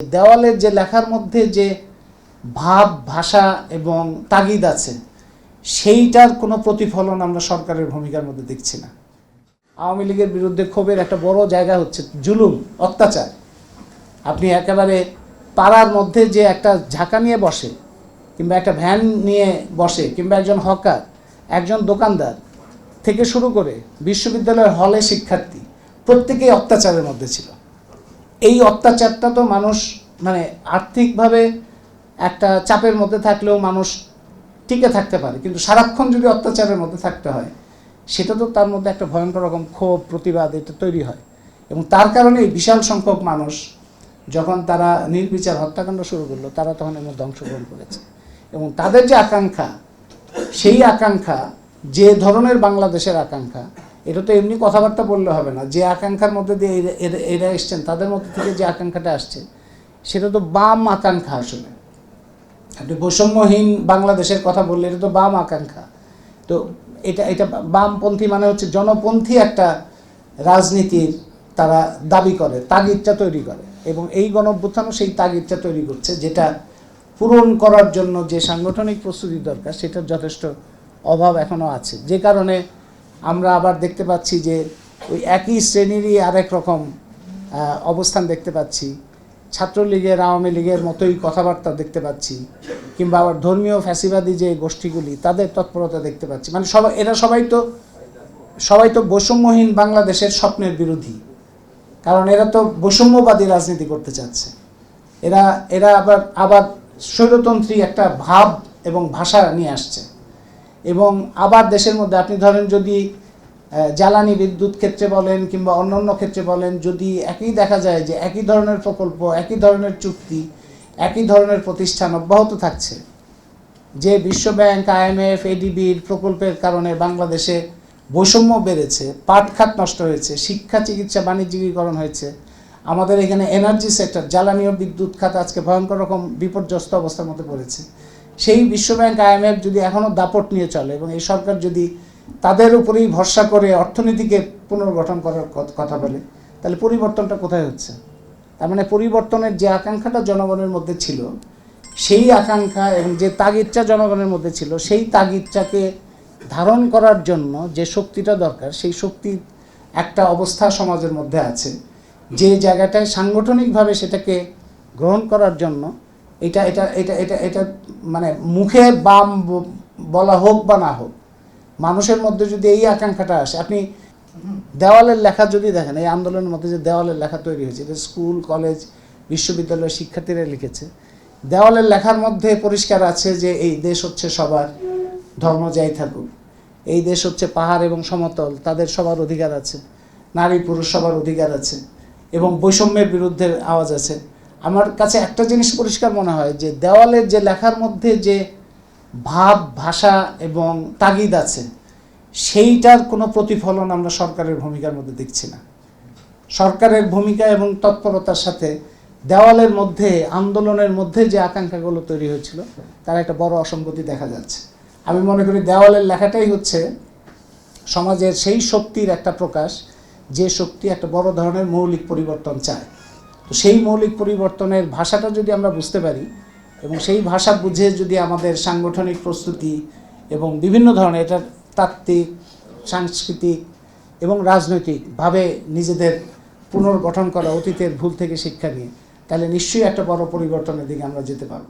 দেওয়ালের যে লেখার মধ্যে যে ভাব, ভাষা এবং তাগিদ আছে, সেইটার কোনো প্রতিফলন আমরা সরকারের ভূমিকার মধ্যে দেখছি না। আওয়ামী লীগের বিরুদ্ধে ক্ষোভের একটা বড় জায়গা হচ্ছে জুলুম, অত্যাচার। আপনি একেবারে পাড়ার মধ্যে যে একটা ঝাঁকা নিয়ে বসে, কিংবা একটা ভ্যান নিয়ে বসে, কিংবা একজন হকার, একজন দোকানদার থেকে শুরু করে বিশ্ববিদ্যালয়ের হলে শিক্ষার্থী, প্রত্যেকেই অত্যাচারের মধ্যে ছিল। এই অত্যাচারটা তো মানুষ মানে আর্থিকভাবে একটা চাপের মধ্যে থাকলেও মানুষ টিকে থাকতে পারে। কিন্তু সারাক্ষণ যদি অত্যাচারের মধ্যে থাকতে হয়, সেটা তো তার মধ্যে একটা ভয়ঙ্কর রকম ক্ষোভ, প্রতিবাদ এটা তৈরি হয়। এবং তার কারণেই বিশাল সংখ্যক মানুষ যখন তারা নির্বিচার হত্যাকাণ্ড শুরু করল, তারা তখন এর ধ্বংসগ্রহণ করেছে। এবং তাদের যে আকাঙ্ক্ষা, সেই আকাঙ্ক্ষা, যে ধরনের বাংলাদেশের আকাঙ্ক্ষা এটা তো এমনি কথাবার্তা বললে হবে না। যে আকাঙ্ক্ষার মধ্যে দিয়ে এরা- এসছেন, তাদের মধ্যে থেকে যে আকাঙ্ক্ষাটা আসছে, সেটা তো বাম আকাঙ্ক্ষা আসলে। আপনি বৈষম্যহীন বাংলাদেশের কথা বললে এটা তো বাম আকাঙ্ক্ষা। তো এটা এটা বামপন্থী মানে হচ্ছে জনপন্থী একটা রাজনীতির তারা দাবি করে, তাগিদটা তৈরি করে। এবং এই গণঅভ্যুত্থানও সেই তাগিদটা তৈরি করছে, যেটা পূরণ করার জন্য যে সাংগঠনিক প্রস্তুতি দরকার, সেটার যথেষ্ট অভাব এখনও আছে। যে কারণে আমরা আবার দেখতে পাচ্ছি যে ওই একই শ্রেণীরই আরেক রকম অবস্থান দেখতে পাচ্ছি। ছাত্রলীগের, আওয়ামী লীগের মতোই কথাবার্তা দেখতে পাচ্ছি। কিংবা আবার ধর্মীয় ফ্যাসিবাদী যে গোষ্ঠীগুলি, তাদের তৎপরতা দেখতে পাচ্ছি। মানে সবাই, এরা সবাই তো সবাই তো বৈষম্যহীন বাংলাদেশের স্বপ্নের বিরোধী। কারণ এরা তো বৈষম্যবাদী রাজনীতি করতে চাচ্ছে। এরা এরা আবার আবার স্বৈরতন্ত্রী একটা ভাব এবং ভাষা নিয়ে আসছে। এবং আবার দেশের মধ্যে আপনি ধরেন যদি জ্বালানি বিদ্যুৎ ক্ষেত্রে বলেন কিংবা অন্যান্য ক্ষেত্রে বলেন, যদি একই দেখা যায় যে একই ধরনের প্রকল্প, একই ধরনের চুক্তি, একই ধরনের প্রতিষ্ঠান অব্যাহত থাকছে, যে বিশ্বব্যাংক আইএমএফ এডিবির প্রকল্পের কারণে বাংলাদেশে বৈষম্য বেড়েছে, পাট খাত নষ্ট হয়েছে, শিক্ষা, চিকিৎসা, বাণিজ্যিকীকরণ হয়েছে, আমাদের এখানে এনার্জি সেক্টর জ্বালানি ও বিদ্যুৎ খাত আজকে ভয়ঙ্কর রকম বিপর্যস্ত অবস্থার মধ্যে পড়েছে। সেই বিশ্বব্যাংক আইএমএফ যদি এখনও দাপট নিয়ে চলে এবং এই সরকার যদি তাদের উপরেই ভরসা করে অর্থনীতিকে পুনর্গঠন করার কথা বলে, তাহলে পরিবর্তনটা কোথায় হচ্ছে? তার মানে পরিবর্তনের যে আকাঙ্ক্ষাটা জনগণের মধ্যে ছিল, সেই আকাঙ্ক্ষা এবং যে তাগিদটা জনগণের মধ্যে ছিল, সেই তাগিদটাকে ধারণ করার জন্য যে শক্তিটা দরকার, সেই শক্তির একটা অবস্থা সমাজের মধ্যে আছে। যে জায়গাটায় সাংগঠনিকভাবে সেটাকে গ্রহণ করার জন্য এটা এটা এটা এটা এটা মানে মুখে বাম বলা হোক বা না হোক, মানুষের মধ্যে যদি এই আকাঙ্ক্ষাটা আসে, আপনি দেওয়ালের লেখা যদি দেখেন, এই আন্দোলনের মধ্যে যে দেওয়ালের লেখা তৈরি হয়েছে, এটা স্কুল, কলেজ, বিশ্ববিদ্যালয়ের শিক্ষার্থীরা লিখেছে। দেওয়ালের লেখার মধ্যে পরিষ্কার আছে যে এই দেশ হচ্ছে সবার ধর্ম যাই থাকুক, এই দেশ হচ্ছে পাহাড় এবং সমতল, তাদের সবার অধিকার আছে, নারী পুরুষ সবার অধিকার আছে এবং বৈষম্যের বিরুদ্ধে আওয়াজ আছে। আমার কাছে একটা জিনিস পরিষ্কার মনে হয় যে দেওয়ালের যে লেখার মধ্যে যে ভাব, ভাষা এবং তাগিদ আছে, সেইটার কোনো প্রতিফলন আমরা সরকারের ভূমিকার মধ্যে দেখছি না। সরকারের ভূমিকা এবং তৎপরতার সাথে দেওয়ালের মধ্যে, আন্দোলনের মধ্যে যে আকাঙ্ক্ষাগুলো তৈরি হয়েছিল, তার একটা বড় অসঙ্গতি দেখা যাচ্ছে। আমি মনে করি দেওয়ালের লেখাটাই হচ্ছে সমাজের সেই শক্তির একটা প্রকাশ, যে শক্তি একটা বড় ধরনের মৌলিক পরিবর্তন চায়। তো সেই মৌলিক পরিবর্তনের ভাষাটা যদি আমরা বুঝতে পারি এবং সেই ভাষা বুঝে যদি আমাদের সাংগঠনিক প্রস্তুতি এবং বিভিন্ন ধরনের এটার তাত্ত্বিক, সাংস্কৃতিক এবং রাজনৈতিকভাবে নিজেদের পুনর্গঠন করা অতীতের ভুল থেকে শিক্ষা নিয়ে, তাহলে নিশ্চয়ই একটা বড় পরিবর্তনের দিকে আমরা যেতে পারব।